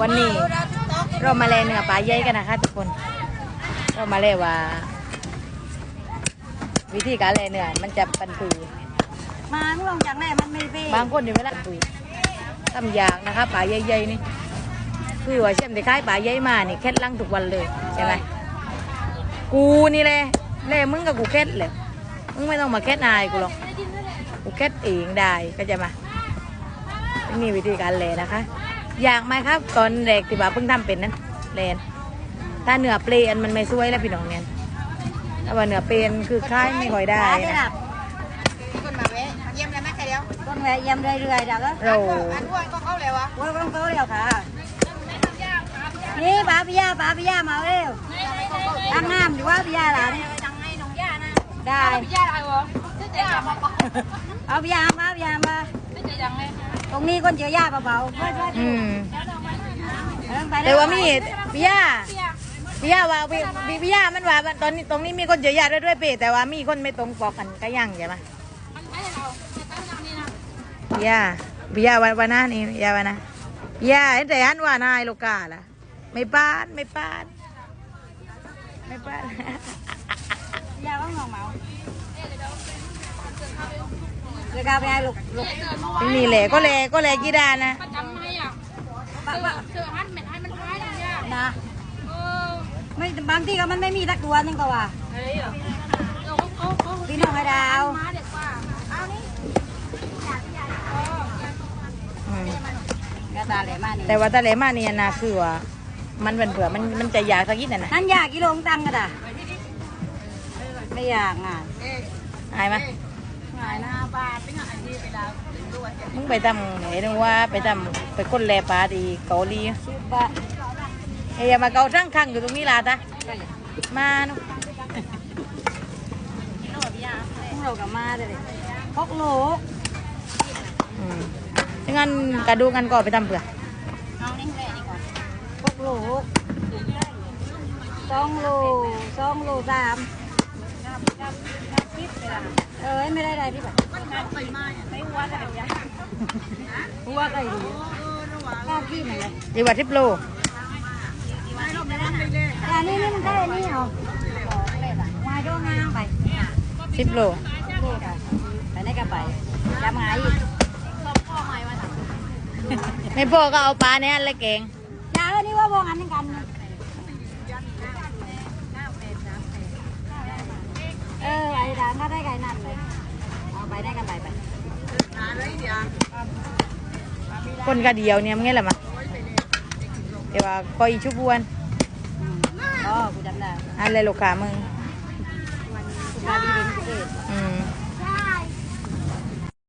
วันนี้เรามาแลเนื้อปลาใหญ่กันนะคะทุกคน เรามาแลว่า วิธีการแลเนื้อมันจะปันปือมามึงลงจากไหนมันไม่เบ้บางคนอยู่เวลาปือทำยากนะคะปลาใหญ่ๆนี่คือว่าเชื่อมแต่คล้ายปลาใหญ่มานี่แค่ลังทุกวันเลยใช่ไหมกูนี่แหละแล่มึงกับกูแค่เลยมึงไม่ต้องมาแค่นายกูหรอกกูแค่เองได้ก็จะมานี่วิธีการแลนะคะ อยากไหมครับ ตอนแรกที่ว่าเพิ่งทำเป็นนั้นแลนถ้าเนื้อเปลนมันไม่สวยแล้วพี่น้องเนี่ยถ้าว่าเนื้อเปลนคือคล้ายไม่ค่อยได้ได้นะนะคนมาเว้ยเยี่ยมเลยไหมใครเดียวต้นแหวะเยี่ยมเรื่อยๆดักแล้วเราอันอ้วนก็เข้าเลยวะโอ้ยต้องเขาเร็วค่ะนี่ป้าพิยาป้าพิยามาเร็วตั้งน้ำดีว่าพิยาหลานจังไงน้องย่านะได้ย่าอะไรวะจะย่ามาปะเอาพิยามาพิยามาจะยังไง ตรงนี้คนเจอย่าเบาๆช่วยช่วยอืมไปแต่ว่ามีพี่ย่าพี่ย่าว่าพี่พี่พี่ย่ามันว่าตอนนี้ตรงนี้มีคนเยอะแยะด้วยด้วยเปแต่ว่ามีคนไม่ตรงปอกกันก็ยังใช่ไหมพี่ย่าพี่ย่าวันวันหน้านี่พี่ย่าวันนะพี่ย่าเห็นแต่อันว่านายลูกกาล่ะไม่ปานไม่ปานไม่ปานพิยาก็งงเมา เลยกาไปให้ลูกลูกไม่มีแหล่ก็แหล่ก็แหล่กี่ดานนะจำไม่อะปะปะเสือหันเหม็นให้มันท้ายเลยย่านะเออไม่บางทีก็มันไม่มีสักตัวนึงก็ว่าเฮ้ยเหรอเขาเขาพี่น้องไอ้ดาวมาเด็กกว่าเอานี่อืมกระตาเหลมานี่แต่ว่าตะเลมานี่นะคือว่ามันเป็นเผื่อมันมันจะยากสักนิดน่ะนะนั่นอยากกิโลงตังกันอะไม่อยากอะอายไหม ง่ายนะบาทเป็นอะไรที่ไปดาวถึงด้วยมึงไปทำไหนนึกว่าไปทำไปคนแลปลาดีเกาหลีสิบบาทเอ้ยอย่ามาเกาทั้งคังอยู่ตรงนี้ล่ะตามานุเรากับมาเลยพกโลอืมงั้นกระดูกกันก็ไปทำเผื่อน้องนี่แหละดีกว่าพกโลสองโลสองโลสาม เอ้ยไม่ได้ได้พี่แบบมันการไมาไม่หัวอะไรย่าหัวไก่ดีกล้าขี้มันเลยดีกว่าทิปโลแต่นี่นี่มันได้นี่เหรอวายโดงางไปทิปโลไปไหนก็ไปจำไงอีกไม่พอก็เอาปลาเนี่ยและเก่งจ้าเออนี่ว่าวงอันนึงกันเออไอ้ด่างก็ได้ไก่ นั่นเลย เอาไปได้กันไปไปคนกระเดียวเนี่ยมึงไงล่ะมาเดี๋ยวว่าก็อีชุบวนอ๋อกูจำได้อะไรลูกค้ามึงกูมาดีเด่นกูไป